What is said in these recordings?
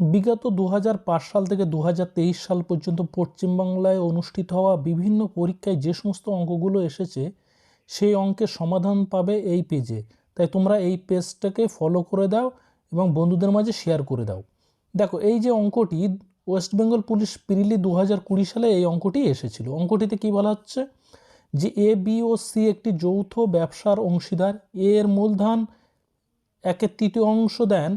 বিগত দু হাজার পাঁচ সাল থেকে দু হাজার তেইশ সাল পর্যন্ত পশ্চিমবাংলায় অনুষ্ঠিত হওয়া বিভিন্ন পরীক্ষায় যে সমস্ত অঙ্কগুলো এসেছে, সেই অঙ্কের সমাধান পাবে এই পেজে তাই তোমরা এই পেজটাকে ফলো করে দাও এবং বন্ধুদের মাঝে শেয়ার করে দাও। দেখো, এই যে অঙ্কটি ওয়েস্ট বেঙ্গল পুলিশ পিরিলি দু সালে এই অঙ্কটি এসেছিল। অঙ্কটিতে কি বলা হচ্ছে? যে এ বি ও সি একটি যৌথ ব্যবসার অংশীদার এ এর মূলধন একের তৃতীয় অংশ দেন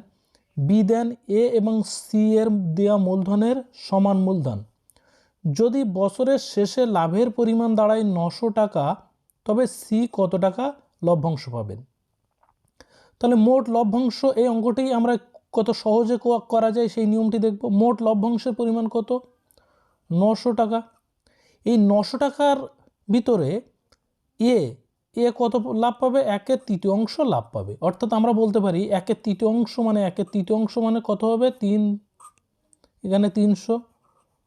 বি দেন এ এবং সি এর দেওয়া মূলধনের সমান মূলধন। যদি বছরের শেষে লাভের পরিমাণ দাঁড়ায় নশো টাকা, তবে সি কত টাকা? লভ্যাংশ পাবেন। তাহলে মোট লভ্যাংশ এই অঙ্কটি আমরা কত সহজে করা যায় সেই নিয়মটি দেখব। মোট লভ্যাংশের পরিমাণ কত? নশো টাকা। এই নশো টাকার ভিতরে এ এ কত লাভ পাবে? একের তৃতীয় অংশ লাভ পাবে। অর্থাৎ আমরা বলতে পারি একের তৃতীয় অংশ মানে একের তৃতীয় অংশ মানে কত হবে? তিন। এখানে তিনশো।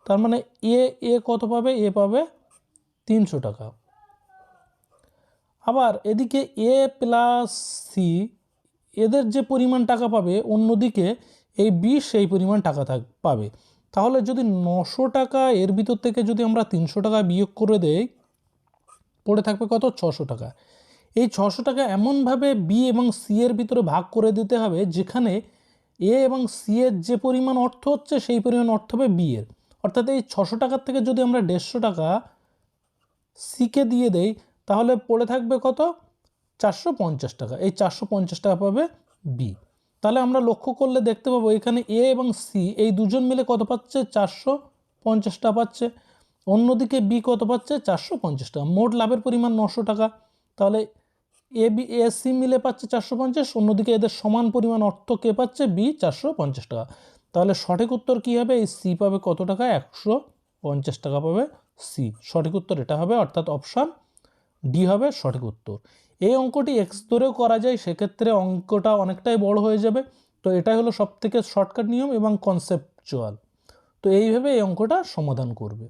তার মানে এ এ কত পাবে? এ পাবে তিনশো টাকা। আবার এদিকে এ প্লাস সি, এদের যে পরিমাণ টাকা পাবে, অন্যদিকে এই বি সেই পরিমাণ টাকা থাক, পাবে। তাহলে যদি নশো টাকা এর ভিতর থেকে যদি আমরা তিনশো টাকা বিয়োগ করে দেই পড়ে থাকবে কত? ছশো টাকা। এই ছশো টাকা এমনভাবে বি এবং সি এর ভিতরে ভাগ করে দিতে হবে যেখানে এ এবং সি এর যে পরিমাণ অর্থ হচ্ছে সেই পরিমাণ অর্থ হবে বি এর। অর্থাৎ এই ছশো টাকার থেকে যদি আমরা দেড়শো টাকা সিকে দিয়ে দেই, তাহলে পড়ে থাকবে কত? চারশো পঞ্চাশ টাকা। এই চারশো পঞ্চাশ টাকা পাবে বি তাহলে আমরা লক্ষ্য করলে দেখতে পাবো এখানে এ এবং সি এই দুজন মিলে কত পাচ্ছে? চারশো পঞ্চাশ টাকা পাচ্ছে। অন্যদিকে বি কত পাচ্ছে? চারশো পঞ্চাশ টাকা। মোট লাভের পরিমাণ নশো টাকা। তাহলে এ বি এ সি মিলে পাচ্ছে চারশো পঞ্চাশ। অন্যদিকে এদের সমান পরিমাণ অর্থ কে পাচ্ছে? বি চারশো পঞ্চাশ টাকা। তাহলে সঠিক উত্তর কী হবে? এই সি পাবে কত টাকা? একশো পঞ্চাশ টাকা পাবে সি সঠিক উত্তর এটা হবে, অর্থাৎ অপশান ডি হবে সঠিক উত্তর। এই অঙ্কটি এক্স করা যায়, সেক্ষেত্রে অঙ্কটা অনেকটাই বড় হয়ে যাবে। তো এটাই হলো সবথেকে শর্টকাট নিয়ম এবং কনসেপচুয়াল তো এইভাবে এই অঙ্কটা সমাধান করবে।